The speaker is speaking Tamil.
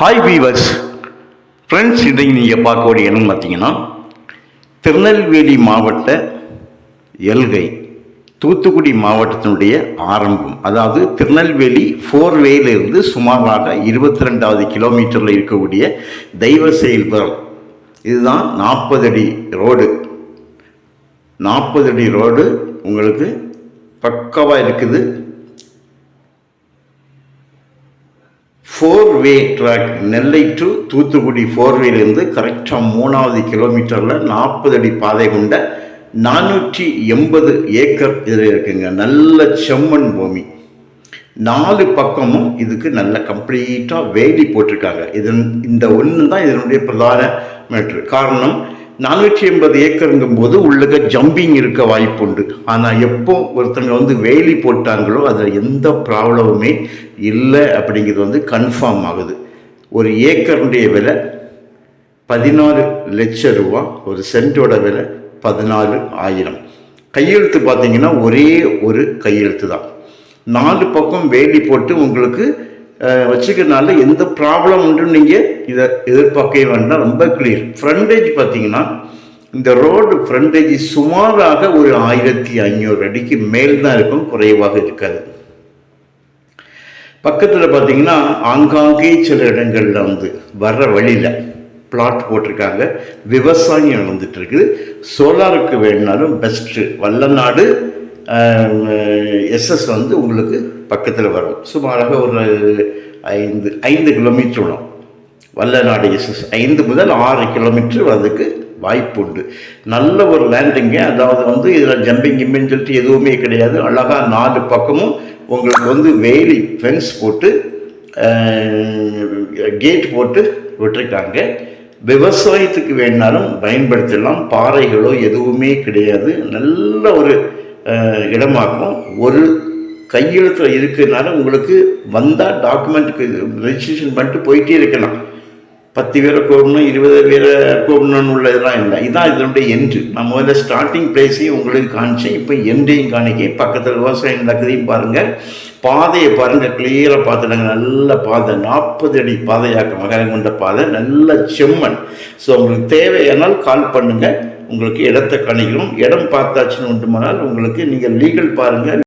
ஹாய் வீவர்ஸ் ஃப்ரெண்ட்ஸ் இன்றைக்கு நீங்கள் பார்க்கக்கூடிய இடம்னு பார்த்தீங்கன்னா திருநெல்வேலி மாவட்ட எல்கை தூத்துக்குடி மாவட்டத்தினுடைய ஆரம்பம். அதாவது திருநெல்வேலி ஃபோர் சுமாராக இருபத்தி ரெண்டாவது கிலோமீட்டரில் இருக்கக்கூடிய தெய்வ செயல்புரம் இதுதான் நாற்பது அடி ரோடு. நாற்பது அடி ரோடு உங்களுக்கு பக்கவாக இருக்குது. Four way track Nellai to Thoothukudi four வேலிருந்து கரெக்டாக மூணாவது கிலோமீட்டரில் நாற்பது அடி பாதை கொண்ட நானூற்றி எண்பது ஏக்கர் இதில் இருக்குங்க. நல்ல செம்மண் பூமி. நாலு பக்கமும் இதுக்கு நல்ல கம்ப்ளீட்டாக வேலி போட்டிருக்காங்க. இதன் இந்த ஒன்று தான் இதனுடைய பிரதான மேட்ரு காரணம் நானூற்றி எண்பது ஏக்கருங்கும் போது உள்ளக ஜம்பிங் இருக்க வாய்ப்புண்டு. ஆனால் எப்போ ஒருத்தங்க வந்து வேலி போட்டாங்களோ அதில் எந்த ப்ராப்ளமுமே இல்லை அப்படிங்கிறது வந்து கன்ஃபார்ம் ஆகுது. ஒரு ஏக்கருடைய விலை பதினாலு லட்ச ரூபா ஒரு சென்ட்டோட விலை பதினாலு ஆயிரம். கையெழுத்து பார்த்தீங்கன்னா ஒரே ஒரு கையெழுத்து தான் நாலு பக்கம் வேலி போட்டு உங்களுக்கு வச்சுக்கிறதுனால எந்த ப்ராப்ளம் உண்டுன்னு நீங்கள் இதை எதிர்பார்க்கவே வேண்டாம். ரொம்ப கிளியர் ஃப்ரண்டேஜ் பார்த்தீங்கன்னா இந்த ரோடு ஃப்ரண்டேஜ் சுமாராக ஒரு ஆயிரத்தி ஐநூறு அடிக்கு மேல் தான் இருக்கும். குறைவாக இருக்காது. பக்கத்தில் பார்த்தீங்கன்னா ஆங்காங்கே சில இடங்களில் வந்து வர்ற வழியில் பிளாட் போட்டிருக்காங்க. விவசாயம் நடந்துட்டு இருக்குது. சோலாருக்கு வேணுனாலும் பெஸ்ட்டு வல்லநாடு எஸ்எஸ் வந்து உங்களுக்கு பக்கத்தில் வரும். சுமாராக ஒரு ஐந்து ஐந்து கிலோமீட்டர் வரும். வல்லநாடு எஸ்எஸ் ஐந்து முதல் ஆறு கிலோமீட்டர் அதுக்கு வாய்ப்பு உண்டு நல்ல ஒரு லேண்டிங்க அதாவது வந்து இதில் ஜம்பிங் கிம்பின்னு சொல்லிட்டு எதுவுமே கிடையாது. அழகாக நாலு பக்கமும் உங்களுக்கு வந்து வேலி ஃபென்ஸ் போட்டு கேட் போட்டு விட்டுருக்காங்க. விவசாயத்துக்கு வேணாலும் பயன்படுத்தலாம். பாறைகளோ எதுவுமே கிடையாது. நல்ல ஒரு இடமாக்கும். ஒரு கையெழுத்தில் இருக்கிறதுனால உங்களுக்கு வந்தால் டாக்குமெண்ட்டுக்கு ரெஜிஸ்ட்ரேஷன் பண்ணிட்டு போயிட்டே இருக்கலாம். பத்து பேரை கூடணும் இருபது பேரை கூடணும்னு உள்ளதெல்லாம் இல்லை. இதுதான் இதனுடைய எண்டு நான் முதல்ல ஸ்டார்டிங் ப்ளேஸையும் உங்களுக்கு காமிச்சேன். இப்போ எண்டையும் காணிக்கேன். பக்கத்தில் விவசாயம் நடக்குதையும் பாருங்கள் பாதையை பாருங்கள் கிளியராக பார்த்துட்டாங்க நல்ல பாதை. நாற்பது அடி பாதையாக்க மகரம் கொண்ட பாதை. நல்ல செம்மண். ஸோ உங்களுக்கு தேவையானால் கால் பண்ணுங்கள் உங்களுக்கு இடத்த கணிக்கிறோம். இடம் பார்த்தாச்சுன்னு உண்டுமானால் உங்களுக்கு நீங்கள் லீகல் பாருங்கள்